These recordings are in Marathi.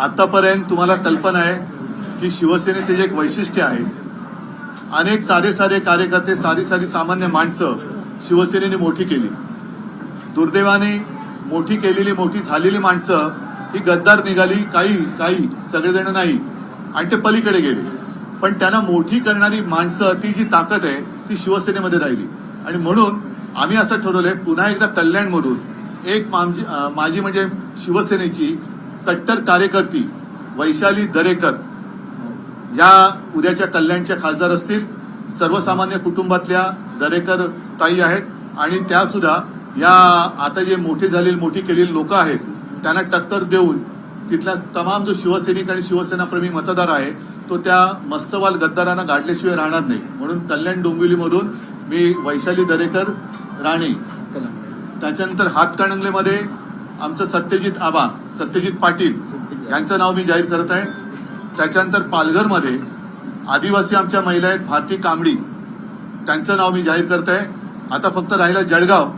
आतापर्यंत तुम्हाला कल्पना आहे की शिवसेनेचे जे एक वैशिष्ट्य आहे अनेक साधे साधे कार्यकर्ते साधी साधी सामान्य माणसं शिवसेनेने मोठी केली. दुर्दैवाने मोठी केलेली मोठी झालेली माणसं ही गद्दार निघाली काही काही सगळेजण नाही आणि ते पलीकडे गेले. पण त्यांना मोठी करणारी माणसं ती जी ताकद आहे ती शिवसेनेमध्ये राहिली. आणि म्हणून आम्ही असं ठरवलंय पुन्हा एकदा कल्याणमधून एक माझी म्हणजे शिवसेनेची कट्टर कार्यकर्ती वैशाली दरेकर या उद्याच्या कल्याणच्या खासदार असतील. सर्वसामान्य कुटुंबातल्या दरेकर ताई आहेत आणि त्या सुद्धा या आता जे मोठी झालेली मोठी केलेली लोक आहेत त्यांना टक्कर देऊन तिथला तमाम जो शिवसैनिक आणि शिवसेनाप्रेमी मतदार आहे तो त्या मस्तवाल गद्दारांना गाडल्याशिवाय राहणार नाही. म्हणून कल्याण डोंबिवलीमधून मी वैशाली दरेकर राणे त्याच्यानंतर हातकणंगलेमध्ये आमचं सत्यजित आबा सत्यजित पाटील यांचं नाव मी जाहीर करत आहे. त्याच्यानंतर पालघरमध्ये आदिवासी आमच्या महिला आहेत भारती कांबडी त्यांचं नाव मी जाहीर करत आहे. आता फक्त राहिलं जळगाव.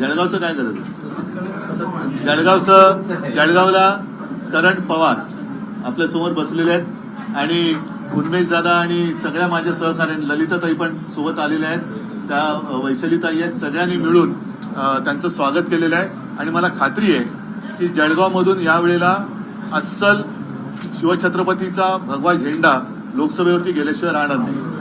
जळगावचं काय करत जळगावचं जळगावला करण पवार आपल्यासमोर बसलेले आहेत. आणि उन्मेश दादा आणि सगळ्या माझ्या सहकार्याने ललिताताई पण सोबत आलेल्या आहेत. त्या वैशालीताई आहेत. सगळ्यांनी मिळून त्यांचं स्वागत केलेलं आहे. आणि मला खात्री आहे की जळगावमधून यावेळेला अस्सल शिवछत्रपतीचा भगवा झेंडा लोकसभेवरती गेल्याशिवाय राहणार नाही.